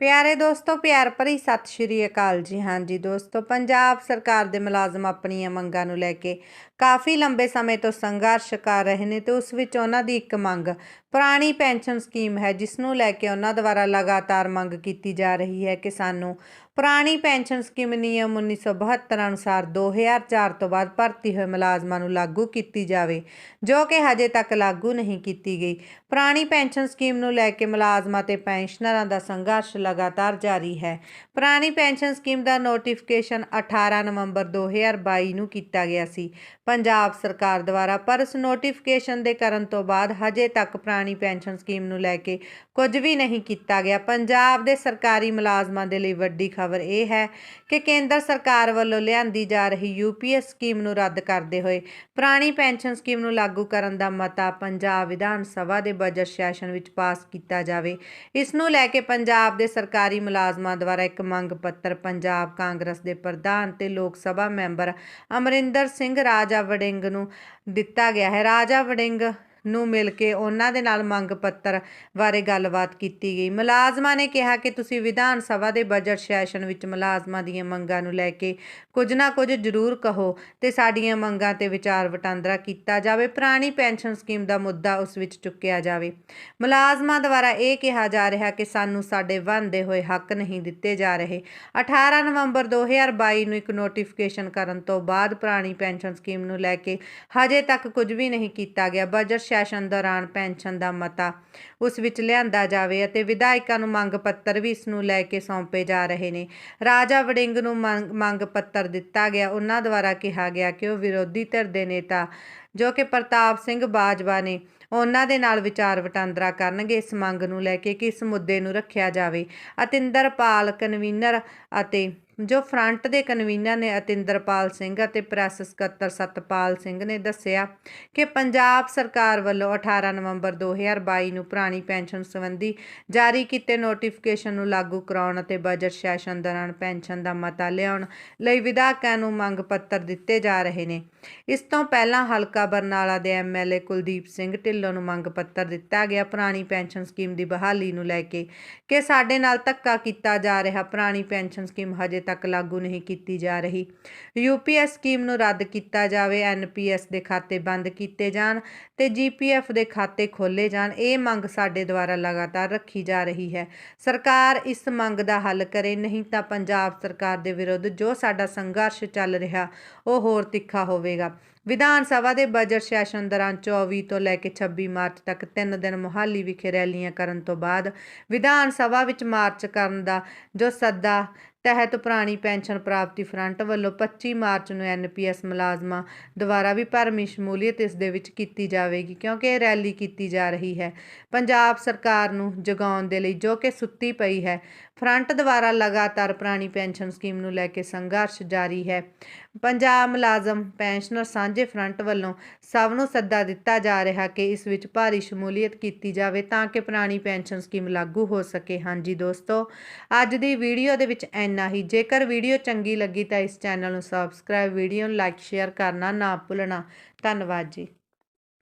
ਪਿਆਰੇ ਦੋਸਤੋ, ਪਿਆਰ ਭਰੀ ਸਤਿ ਸ਼੍ਰੀ ਅਕਾਲ ਜੀ। ਹਾਂਜੀ ਦੋਸਤੋ, ਪੰਜਾਬ ਸਰਕਾਰ ਦੇ ਮੁਲਾਜ਼ਮ ਆਪਣੀਆਂ ਮੰਗਾਂ ਨੂੰ ਲੈ ਕੇ ਕਾਫੀ ਲੰਬੇ ਸਮੇਂ ਤੋਂ ਸੰਘਰਸ਼ ਕਰ ਰਹੇ ਨੇ ਤੇ ਉਸ ਵਿੱਚ ਉਹਨਾਂ ਦੀ ਇੱਕ ਮੰਗ, ਪੁਰਾਣੀ ਪੈਨਸ਼ਨ ਸਕੀਮ ਹੈ, ਜਿਸ ਨੂੰ ਲੈ ਕੇ ਉਹਨਾਂ ਦੁਆਰਾ ਲਗਾਤਾਰ ਮੰਗ ਕੀਤੀ ਜਾ ਰਹੀ ਹੈ ਕਿ ਸਾਨੂੰ ਪੁਰਾਣੀ ਪੈਨਸ਼ਨ ਸਕੀਮ ਨਿਯਮ 1972 ਅਨੁਸਾਰ 2004 ਤੋਂ ਬਾਅਦ ਭਰਤੀ ਹੋਏ ਮੁਲਾਜ਼ਮਾਂ ਨੂੰ ਲਾਗੂ ਕੀਤੀ ਜਾਵੇ, ਜੋ ਕਿ ਹਜੇ ਤੱਕ ਲਾਗੂ ਨਹੀਂ ਕੀਤੀ ਗਈ। ਪੁਰਾਣੀ ਪੈਨਸ਼ਨ ਸਕੀਮ ਨੂੰ ਲੈ ਕੇ ਮੁਲਾਜ਼ਮਾਂ ਤੇ ਪੈਨਸ਼ਨਰਾਂ ਦਾ ਸੰਘਰਸ਼ ਲਗਾਤਾਰ ਜਾਰੀ ਹੈ। ਪੁਰਾਣੀ ਪੈਨਸ਼ਨ ਸਕੀਮ ਦਾ ਨੋਟੀਫਿਕੇਸ਼ਨ 18 ਨਵੰਬਰ 2022 ਨੂੰ ਕੀਤਾ ਗਿਆ ਸੀ। ਪੰਜਾਬ ਸਰਕਾਰ ਦੁਆਰਾ ਪਰ ਇਸ ਨੋਟੀਫਿਕੇਸ਼ਨ ਦੇ ਕਰਨ ਤੋਂ ਬਾਅਦ ਹਜੇ ਤੱਕ ਪੁਰਾਣੀ ਪੈਨਸ਼ਨ ਸਕੀਮ ਨੂੰ ਲੈ ਕੇ ਕੁਝ ਵੀ ਨਹੀਂ ਕੀਤਾ ਗਿਆ। ਪੰਜਾਬ ਦੇ ਸਰਕਾਰੀ ਮੁਲਾਜ਼ਮਾਂ ਦੇ ਲਈ ਵੱਡੀ ਖਬਰ ਇਹ ਹੈ ਕਿ ਕੇਂਦਰ ਸਰਕਾਰ ਵੱਲੋਂ ਲਿਆਂਦੀ ਜਾ ਰਹੀ ਯੂਪੀਐਸ ਸਕੀਮ ਨੂੰ ਰੱਦ ਕਰਦੇ ਹੋਏ ਪੁਰਾਣੀ ਪੈਨਸ਼ਨ ਸਕੀਮ ਨੂੰ ਲਾਗੂ ਕਰਨ ਦਾ ਮਤਾ ਪੰਜਾਬ ਵਿਧਾਨ ਸਭਾ ਦੇ ਬਜਟ ਸੈਸ਼ਨ ਵਿੱਚ ਪਾਸ ਕੀਤਾ ਜਾਵੇ। ਇਸ ਨੂੰ ਲੈ ਕੇ ਪੰਜਾਬ ਦੇ ਸਰਕਾਰੀ ਮੁਲਾਜ਼ਮਾਂ ਦੁਆਰਾ ਇੱਕ ਮੰਗ ਪੱਤਰ ਪੰਜਾਬ ਕਾਂਗਰਸ ਦੇ ਪ੍ਰਧਾਨ ਤੇ ਲੋਕ ਸਭਾ ਮੈਂਬਰ ਅਮਰਿੰਦਰ ਸਿੰਘ ਰਾਜਾ ਵੜਿੰਗ ਨੂੰ ਦਿੱਤਾ ਗਿਆ ਹੈ। ਰਾਜਾ ਵੜਿੰਗ ਨੂੰ ਮਿਲ ਕੇ ਉਹਨਾਂ ਦੇ ਨਾਲ ਮੰਗ ਪੱਤਰ ਬਾਰੇ ਗੱਲਬਾਤ ਕੀਤੀ ਗਈ। ਮੁਲਾਜ਼ਮਾਂ ਨੇ ਕਿਹਾ ਕਿ ਤੁਸੀਂ ਵਿਧਾਨ ਸਭਾ ਦੇ ਬਜਟ ਸੈਸ਼ਨ ਵਿੱਚ ਮੁਲਾਜ਼ਮਾਂ ਦੀਆਂ ਮੰਗਾਂ ਨੂੰ ਲੈ ਕੇ ਕੁਝ ਨਾ ਕੁਝ ਜ਼ਰੂਰ ਕਹੋ ਤੇ ਸਾਡੀਆਂ ਮੰਗਾਂ ਤੇ ਵਿਚਾਰ ਵਟਾਂਦਰਾ ਕੀਤਾ ਜਾਵੇ। ਪੁਰਾਣੀ ਪੈਨਸ਼ਨ ਸਕੀਮ ਦਾ ਮੁੱਦਾ ਉਸ ਵਿੱਚ ਚੁੱਕਿਆ ਜਾਵੇ। ਮੁਲਾਜ਼ਮਾਂ ਦੁਆਰਾ ਇਹ ਕਿਹਾ ਜਾ ਰਿਹਾ ਕਿ ਸਾਨੂੰ ਸਾਡੇ ਬਣਦੇ ਹੋਏ ਹੱਕ ਨਹੀਂ ਦਿੱਤੇ ਜਾ ਰਹੇ। 18 ਨਵੰਬਰ 2022 ਨੂੰ ਇੱਕ ਨੋਟੀਫਿਕੇਸ਼ਨ ਕਰਨ ਤੋਂ ਬਾਅਦ ਪੁਰਾਣੀ ਪੈਨਸ਼ਨ ਸਕੀਮ ਨੂੰ ਲੈ ਕੇ ਹਜੇ ਤੱਕ ਕੁਝ ਵੀ ਨਹੀਂ ਕੀਤਾ ਗਿਆ। ਬਜਟ ਸੈਸ਼ਨ ਦੌਰਾਨ ਪੈਨਸ਼ਨ ਦਾ ਮਤਾ ਉਸ ਵਿੱਚ ਲਿਆਂਦਾ ਜਾਵੇ ਅਤੇ ਵਿਧਾਇਕਾਂ ਨੂੰ ਮੰਗ ਪੱਤਰ ਵੀ ਇਸ ਨੂੰ ਲੈ ਕੇ ਸੌਂਪੇ ਜਾ ਰਹੇ ਨੇ। ਰਾਜਾ ਵੜਿੰਗ ਨੂੰ ਮੰਗ ਪੱਤਰ ਦਿੱਤਾ ਗਿਆ। ਉਹਨਾਂ ਦੁਆਰਾ ਕਿਹਾ ਗਿਆ ਕਿ ਉਹ ਵਿਰੋਧੀ ਧਿਰ ਦੇ ਨੇਤਾ ਜੋ ਕਿ ਪ੍ਰਤਾਪ ਸਿੰਘ ਬਾਜਵਾ ਨੇ, ਉਹਨਾਂ ਦੇ ਨਾਲ ਵਿਚਾਰ ਵਟਾਂਦਰਾ ਕਰਨਗੇ। ਇਸ ਮੰਗ ਨੂੰ ਲੈ ਕੇ ਕਿ ਇਸ ਮੁੱਦੇ ਨੂੰ ਰੱਖਿਆ ਜਾਵੇ ਅਤਿੰਦਰਪਾਲ ਕਨਵੀਨਰ ਅਤੇ ਜੋ ਫਰੰਟ ਦੇ ਕਨਵੀਨਰ ਨੇ ਅਤਿੰਦਰਪਾਲ ਸਿੰਘ ਅਤੇ ਪ੍ਰੈਸ ਸਕੱਤਰ ਸਤਪਾਲ ਸਿੰਘ ਨੇ ਦੱਸਿਆ ਕਿ ਪੰਜਾਬ ਸਰਕਾਰ ਵੱਲੋਂ 18 ਨਵੰਬਰ 2022 ਨੂੰ ਪੁਰਾਣੀ ਪੈਨਸ਼ਨ ਸੰਬੰਧੀ ਜਾਰੀ ਕੀਤੇ ਨੋਟੀਫਿਕੇਸ਼ਨ ਨੂੰ ਲਾਗੂ ਕਰਾਉਣ ਅਤੇ ਬਜਟ ਸੈਸ਼ਨ ਦੌਰਾਨ ਪੈਨਸ਼ਨ ਦਾ ਮਤਾ ਲਿਆਉਣ ਲਈ ਵਿਧਾਇਕਾਂ ਨੂੰ ਮੰਗ ਪੱਤਰ ਦਿੱਤੇ ਜਾ ਰਹੇ ਨੇ। ਇਸ ਤੋਂ ਪਹਿਲਾਂ ਹਲਕਾ ਬਰਨਾਲਾ ਦੇ ਐਮਐਲਏ ਕੁਲਦੀਪ ਸਿੰਘ ਢਿੱਲੋਂ ਨੂੰ ਮੰਗ ਪੱਤਰ ਦਿੱਤਾ ਗਿਆ, ਪੁਰਾਣੀ ਪੈਨਸ਼ਨ ਸਕੀਮ ਦੀ ਬਹਾਲੀ ਨੂੰ ਲੈ ਕੇ ਕਿ ਸਾਡੇ ਨਾਲ ਧੱਕਾ ਕੀਤਾ ਜਾ ਰਿਹਾ, ਪੁਰਾਣੀ ਪੈਨਸ਼ਨ ਸਕੀਮ ਹਜੇ ਤੱਕ ਲਾਗੂ ਨਹੀਂ ਕੀਤੀ ਜਾ ਰਹੀ। ਯੂਪੀਐਸ ਸਕੀਮ ਨੂੰ ਰੱਦ ਕੀਤਾ ਜਾਵੇ ਐਨਪੀਐਸ ਦੇ ਖਾਤੇ ਬੰਦ ਕੀਤੇ ਜਾਣ ਤੇ ਜੀਪੀਐਫ ਦੇ ਖਾਤੇ ਖੋਲੇ ਜਾਣ, ਇਹ ਮੰਗ ਸਾਡੇ ਦੁਆਰਾ ਲਗਾਤਾਰ ਰੱਖੀ ਜਾ ਰਹੀ ਹੈ। ਸਰਕਾਰ ਇਸ ਮੰਗ ਦਾ ਹੱਲ ਕਰੇ, ਨਹੀਂ ਤਾਂ ਪੰਜਾਬ ਸਰਕਾਰ ਦੇ ਵਿਰੁੱਧ ਜੋ ਸਾਡਾ ਸੰਘਰਸ਼ ਚੱਲ ਰਿਹਾ, ਉਹ ਹੋਰ ਤਿੱਖਾ ਹੋਵੇਗਾ। ਵਿਧਾਨ ਸਭਾ ਦੇ ਬਜਟ ਸੈਸ਼ਨ ਦੌਰਾਨ 24 ਤੋਂ ਲੈ ਕੇ 26 ਮਾਰਚ ਤੱਕ 3 ਦਿਨ ਮੁਹਾਲੀ ਵਿਖੇ ਰੈਲੀਆਂ ਕਰਨ ਤੋਂ ਬਾਅਦ ਵਿਧਾਨ ਸਭਾ ਵਿੱਚ ਮਾਰਚ ਕਰਨ ਦਾ ਜੋ ਸੱਦਾ ਤਹਿਤ ਪੁਰਾਣੀ ਪੈਨਸ਼ਨ ਪ੍ਰਾਪਤੀ ਫਰੰਟ ਵੱਲੋਂ 25 ਮਾਰਚ ਨੂੰ ਐਨਪੀਐਸ ਮੁਲਾਜ਼ਮਾਂ ਦੁਆਰਾ ਵੀ ਭਰਮੀ ਸ਼ਮੂਲੀਅਤ ਇਸ ਦੇ ਵਿੱਚ ਕੀਤੀ ਜਾਵੇਗੀ, ਕਿਉਂਕਿ ਇਹ ਰੈਲੀ ਕੀਤੀ ਜਾ ਰਹੀ ਹੈ। ਪੰਜਾਬ ਸਰਕਾਰ ਨੂੰ ਜਗਾਉਣ ਦੇ ਲਈ ਜੋ ਕਿ ਸੁੱਤੀ ਪਈ ਹੈ ਫਰੰਟ ਦੁਆਰਾ ਲਗਾਤਾਰ ਪੁਰਾਣੀ ਪੈਨਸ਼ਨ ਸਕੀਮ ਨੂੰ ਲੈ ਕੇ ਸੰਘਰਸ਼ ਜਾਰੀ ਹੈ। ਪੰਜਾਬ ਮੁਲਾਜ਼ਮ ਪੈਨਸ਼ਨਰ ਸਾਂਝੇ ਫਰੰਟ ਵੱਲੋਂ ਸਭ ਨੂੰ ਸੱਦਾ ਦਿੱਤਾ ਜਾ ਰਿਹਾ ਕਿ ਇਸ ਵਿੱਚ ਭਾਰੀ ਸ਼ਮੂਲੀਅਤ ਕੀਤੀ ਜਾਵੇ ਤਾਂ ਕਿ ਪੁਰਾਣੀ ਪੈਨਸ਼ਨ ਸਕੀਮ ਲਾਗੂ ਹੋ ਸਕੇ। ਹਾਂਜੀ ਦੋਸਤੋ, ਅੱਜ ਦੀ ਵੀਡੀਓ ਦੇ ਵਿੱਚ ਇੰਨਾ ਹੀ। ਜੇਕਰ ਵੀਡੀਓ ਚੰਗੀ ਲੱਗੀ ਤਾਂ ਇਸ ਚੈਨਲ ਨੂੰ ਸਬਸਕ੍ਰਾਈਬ, ਵੀਡੀਓ ਨੂੰ ਲਾਈਕ, ਸ਼ੇਅਰ ਕਰਨਾ ਨਾ ਭੁੱਲਣਾ। ਧੰਨਵਾਦ ਜੀ।